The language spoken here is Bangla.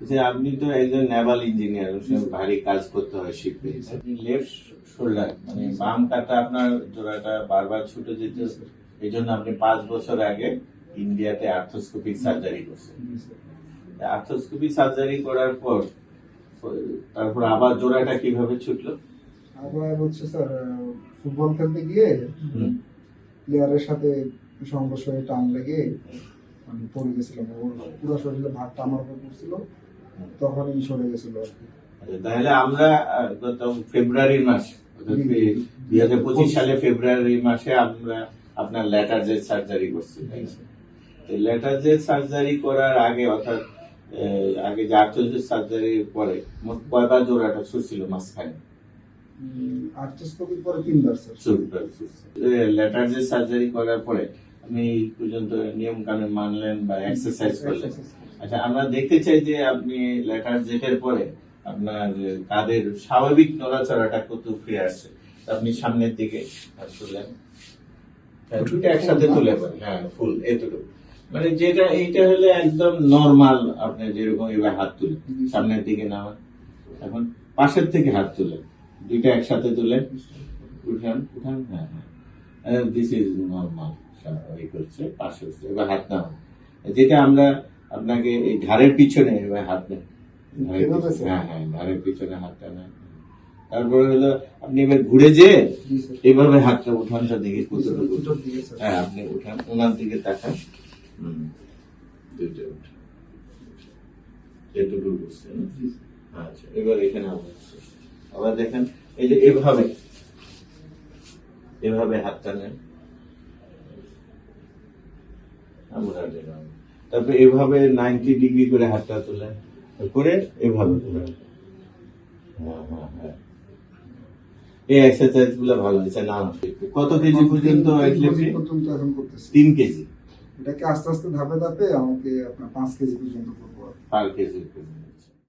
যে আপনি তো একজন নেভাল ইঞ্জিনিয়ার ভারী কাজ করতে হয় শিপে লেফট শোল্ডার মানে বাম কাটা আপনার জোড়াটা বারবার ছুটে যেত এই জন্য আপনি পাঁচ বছর আগে ইন্ডিয়াতে আর্থোস্কোপিক সার্জারি করছেন। আর্থোস্কোপি সার্জারি করার পর তারপর আবার জোড়াটা কীভাবে ছুটলো? আবার হচ্ছে স্যার ফুটবল খেলতে গিয়ে প্লেয়ারের সাথে সংঘর্ষ হয়ে টান লেগে আমি পড়ে গেছিলাম ওর পুরো শরীরে ভাগটা আমার উপর পড়ছিল। তখনই সরে গেছিল আর কি। আচ্ছা, তাহলে আমরা গত ফেব্রুয়ারি মাস দুই হাজার পঁচিশ সালে ফেব্রুয়ারি মাসে আমরা আপনার ল্যাটার জেল সার্জারি করছি ল্যাটার জেল সার্জারি করার আগে অর্থাৎ আগে যে সার্জারির পরে মোট কয়বার জোড়াটা ছুটছিল মাঝখানে? আর্থোস্কোপির পরে তিনবার স্যার। চোরটা জেল সার্জারি করার পরে আপনি পর্যন্ত নিয়ম কানুন মানলেন বা এক্সারসাইজ করলেন? আচ্ছা আমরা দেখতে চাই যে আপনি লেটার জেটের পরে আপনার কাদের স্বাভাবিক নড়াচড়াটা কত ফিরে আসছে। আপনি সামনের দিকে তুলেন। হ্যাঁ, দুটো একসাথে তুলে পারেন। হ্যাঁ ফুল এতটুকু। মানে যেটা এইটা হলে একদম নর্মাল আপনি যেরকম এবার হাত তুলে সামনের দিকে নামান এখন পাশের থেকে হাত তুলে দুইটা একসাথে তুলে উঠান উঠান হ্যাঁ হ্যাঁ। দিস ইজ নর্মাল এই করছে পাশে হচ্ছে এবার হাত নামান। যেটা আমরা আপনাকে এই ঘাড়ের পিছনে এবার হাত নেন এভাবে হ্যাঁ হ্যাঁ ঘাড়ের পিছনে হাতটা নেন। তারপরে হলো আপনি এবার ঘুরে যে এইভাবে হাতটা উঠানটা দিকে হ্যাঁ আপনি উঠান ওনার দিকে তাকান। হুম দুইটা উঠান এটুকু বুঝছেন। আচ্ছা এবার এখানে আবার আবার দেখেন এই যে এভাবে এভাবে হাতটা নেন। আমরা তারপরে এভাবে নাইনটি ডিগ্রি করে হাতটা তোলেন করে এভাবে তোলেন হ্যাঁ হ্যাঁ হ্যাঁ। এই এক্সারসাইজগুলো ভালো হয়েছে না কত কেজি পর্যন্ত তিন কেজি এখন করতেছি। তিন কেজি। এটাকে আস্তে আস্তে ধাপে ধাপে আমাকে আপনার পাঁচ কেজি পর্যন্ত করব পার কেজি